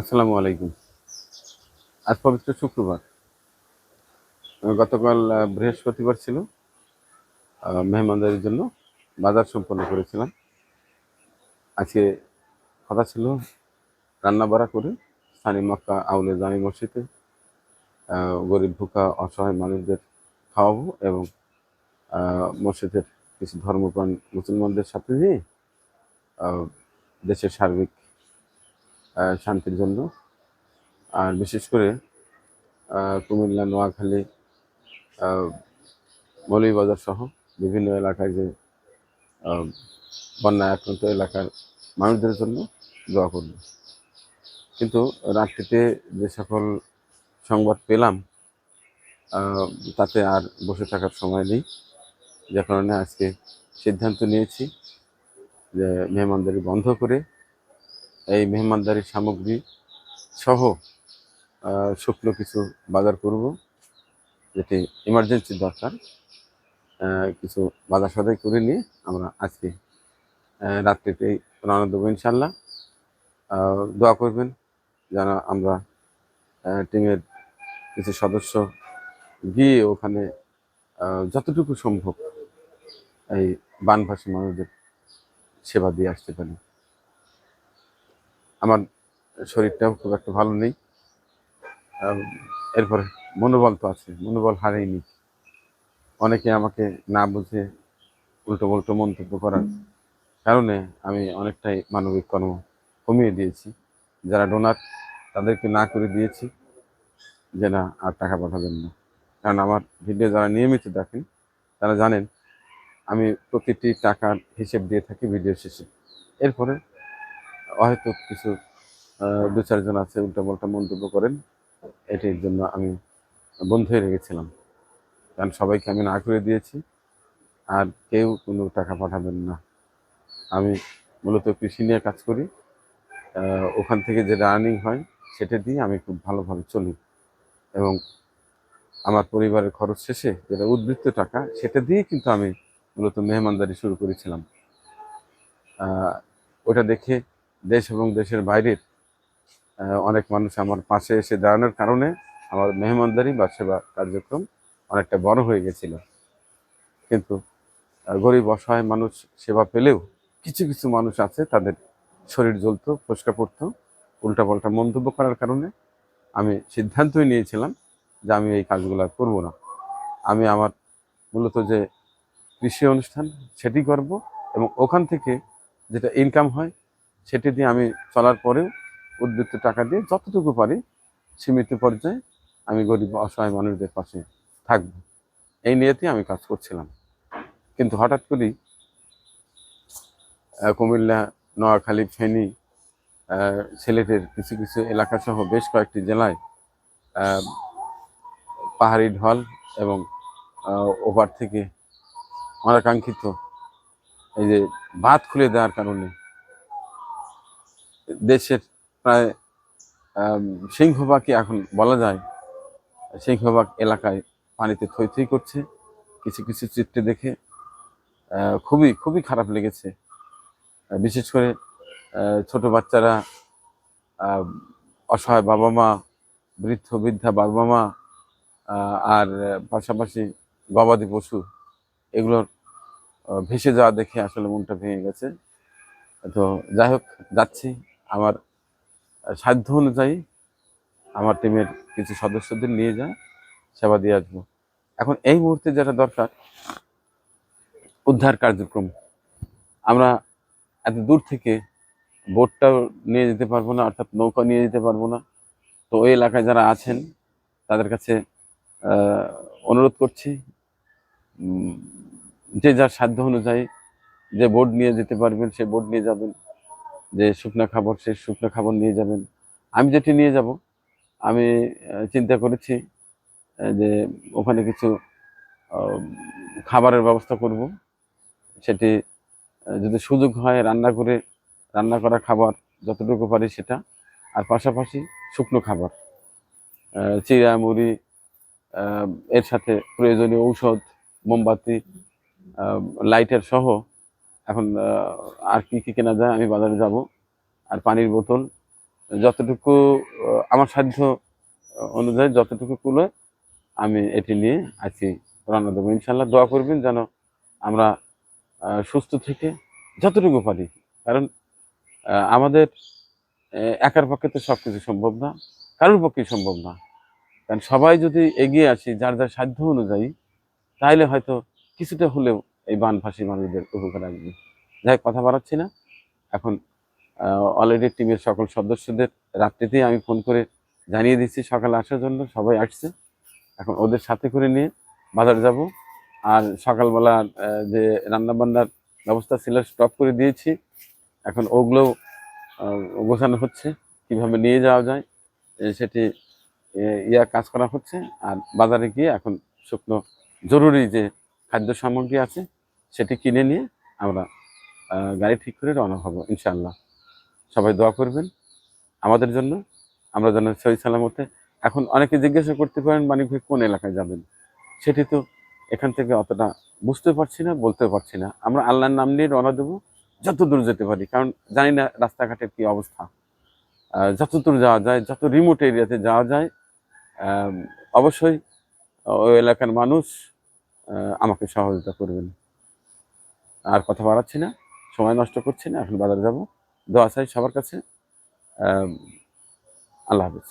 আসসালামু আলাইকুম। আজ পবিত্র শুক্রবার। গতকাল বৃহস্পতিবার ছিল। মেহমানদারির জন্য বাজার সম্পন্ন করেছিলাম। আজকে কথা ছিল রান্না বাড়া করে স্থানীয় মক্কা আউলে জামি মসজিদে গরিব ভুকা অসহায় মানুষদের খাওয়াবো এবং মসজিদের কিছু ধর্মপ্রাণ মুসলমানদের সাথে নিয়ে দেশের সার্বিক শান্তির জন্য। আর বিশেষ করে কুমিল্লা নোয়াখালী মৌলভীবাজার সহ বিভিন্ন এলাকায় যে আহ, বন্যায় আক্রান্ত এলাকার মানুষদের জন্য দোয়া করব। কিন্তু রাত্রিতে যে সকল সংবাদ পেলাম তাতে আর বসে থাকার সময় নেই। যে কারণে আজকে সিদ্ধান্ত নিয়েছি যে মেহমানদারি বন্ধ করে এই মেহমানদারি সামগ্রী সহ শুকনো কিছু বাজার করব, যেটি ইমার্জেন্সি দরকার। কিছু বাজার সদাই করে নিয়ে আমরা আজকে রাত্রিতেই রওনা দেবো ইনশাল্লাহ দোয়া করবেন যেন আমরা টিমের কিছু সদস্য গিয়ে ওখানে যতটুকু সম্ভব এই বানভাসী মানুষদের সেবা দিয়ে আসতে পারি। আমার শরীরটাও খুব একটা ভালো নেই। এরপরে মনোবল তো আছে, মনোবল হারাইনি। অনেকে আমাকে না বুঝে উল্টো পাল্টো মন্তব্য করার কারণে আমি অনেকটাই মানবিক কর্ম কমিয়ে দিয়েছি। যারা ডোনার তাদেরকে না করে দিয়েছি যে না, আর টাকা পাঠাবেন না। কারণ আমার ভিডিও যারা নিয়মিত দেখেন, তারা জানেন, আমি প্রতিটি টাকার হিসেব দিয়ে থাকি ভিডিও শেষে। এরপরে হয়তো কিছু দু চারজন আছে, উল্টাপাল্টা মন্তব্য করেন। এটির জন্য আমি বন্ধ হয়ে রেখেছিলাম। কারণ সবাইকে আমি না করে দিয়েছি, আর কেউ কোনো টাকা পাঠাবেন না। আমি মূলত কৃষি নিয়ে কাজ করি। ওখান থেকে যে রানিং হয়, সেটা দিয়ে আমি খুব ভালোভাবে চলি। এবং আমার পরিবারের খরচ শেষে যেটা উদ্বৃত্ত টাকা, সেটা দিয়ে কিন্তু আমি মূলত মেহমানদারি শুরু করেছিলাম। ওটা দেখে দেশ এবং দেশের বাইরের অনেক মানুষ আমার পাশে এসে দাঁড়ানোর কারণে আমার মেহমানদারি বা সেবা কার্যক্রম অনেকটা বড় হয়ে গেছিল। কিন্তু গরিব, অসহায় মানুষ সেবা পেলেও কিছু কিছু মানুষ আছে তাদের শরীর জ্বলতো ফসকা পড়তো উল্টাপাল্টা মন্তব্য করার কারণে আমি সিদ্ধান্তই নিয়েছিলাম যে আমি এই কাজগুলো করব না। আমি আমার মূলত যে কৃষি অনুষ্ঠান সেটি করব এবং ওখান থেকে যেটা ইনকাম হয় সেটি দিয়ে আমি চলার পরেও উদ্বৃত্ত টাকা দিয়ে যতটুকু পারি সীমিত পর্যায়ে আমি গরিব অসহায় মানুষদের পাশে থাকব। এই নিয়েতে আমি কাজ করছিলাম। কিন্তু হঠাৎ করেই কুমিল্লা, নোয়াখালী, ফেনী সিলেটের কিছু কিছু এলাকা সহ বেশ কয়েকটি জেলায় পাহাড়ি ঢল এবং ওপার থেকে অনাকাঙ্ক্ষিত এই যে বাঁধ খুলে দেওয়ার কারণে দেশের প্রায় আম, সিংহবাগই এখন বলা যায় সিংহবাগ এলাকায় পানিতে থই থই করছে কিছু কিছু চিত্রে দেখে খুবই খুবই খারাপ লেগেছে। বিশেষ করে ছোট বাচ্চারা অসহায় বাবা মা বৃদ্ধ বৃদ্ধা বাবা মা আর পাশাপাশি গবাদি পশু এগুলোর ভেসে যাওয়া দেখে আসলে মনটা ভেঙে গেছে। তো যাই হোক যাচ্ছি। আমার সাধ্য অনুযায়ী আমার টিমের কিছু সদস্যদের নিয়ে যায় সেবা দিয়ে আসব। এখন এই মুহূর্তে যেটা দরকার, উদ্ধার কার্যক্রম। আমরা এত দূর থেকে বোটটাও নিয়ে যেতে পারব না, অর্থাৎ নৌকা নিয়ে যেতে পারব না। তো ওই এলাকায় যারা আছেন, তাদের কাছে অনুরোধ করছি যে যার সাধ্য অনুযায়ী যে বোর্ড নিয়ে যেতে পারবেন সেই বোর্ড নিয়ে যাবেন। যে শুকনো খাবার, সেই শুকনো খাবার নিয়ে যাবেন। আমি যেটি নিয়ে যাব, আমি চিন্তা করেছি যে ওখানে কিছু খাবারের ব্যবস্থা করব। সেটি যদি সুযোগ হয় রান্না করে, রান্না করা খাবার যতটুকু পারি সেটা। আর পাশাপাশি শুকনো খাবার চিড়া মুড়ি এর সাথে প্রয়োজনীয় ঔষধ, মোমবাতি লাইটার সহ এখন আর কি কি কেনা যায় আমি বাজারে যাব। আর পানির বোতল, যতটুকু আমার সাধ্য অনুযায়ী যতটুকু কুলো আমি এটি নিয়ে আছি রওনা দেবো। ইনশাল্লাহ দোয়া করবেন যেন আমরা সুস্থ থেকে যতটুকু পারি। কারণ আমাদের একার পক্ষে তো সব কিছু সম্ভব না, কারোর পক্ষেই সম্ভব না। কারণ সবাই যদি এগিয়ে আসি যার যার সাধ্য অনুযায়ী তাহলে হয়তো কিছুটা হলেও এই বানভাসী মানুষদের উপকার আসবে। যাই কথা বাড়াচ্ছি না। এখন অলরেডি টিমের সকল সদস্যদের রাত্রিতেই আমি ফোন করে জানিয়ে দিচ্ছি, সকালে আসার জন্য সবাই আসছে। এখন ওদের সাথে করে নিয়ে বাজার যাব। আর সকালবেলা যে রান্নাবান্নার ব্যবস্থা ছিল স্টপ করে দিয়েছি। এখন ওগুলো গোছানো হচ্ছে, কীভাবে নিয়ে যাওয়া যায় সেটি ইয়া কাজ করা হচ্ছে। আর বাজারে গিয়ে এখন শুকনো, জরুরি যে খাদ্য সামগ্রী আছে সেটি কিনে নিয়ে আমরা গাড়ি ঠিক করে রওনা হব ইনশাল্লাহ সবাই দোয়া করবেন আমাদের জন্য। আমরা যেন সহি সালামতে, এখন অনেকে জিজ্ঞাসা করতে পারেন মানিক ভাই কোন এলাকায় যাবেন? সেটি তো এখান থেকে অতটা বুঝতে পারছি না বলতে পারছি না। আমরা আল্লাহর নাম নিয়ে রওনা দেবো, যত দূর যেতে পারি। কারণ জানি না রাস্তাঘাটের কি অবস্থা। যত দূর যাওয়া যায়, যত রিমোট এরিয়াতে যাওয়া যায় অবশ্যই ওই এলাকার মানুষ আমাকে সহযোগিতা করবেন। আর কথা বাড়াচ্ছি না, সময় নষ্ট করছি না, এখন বাজারে যাব। দোয়া চাই সবার কাছে। আল্লাহ হাফিজ।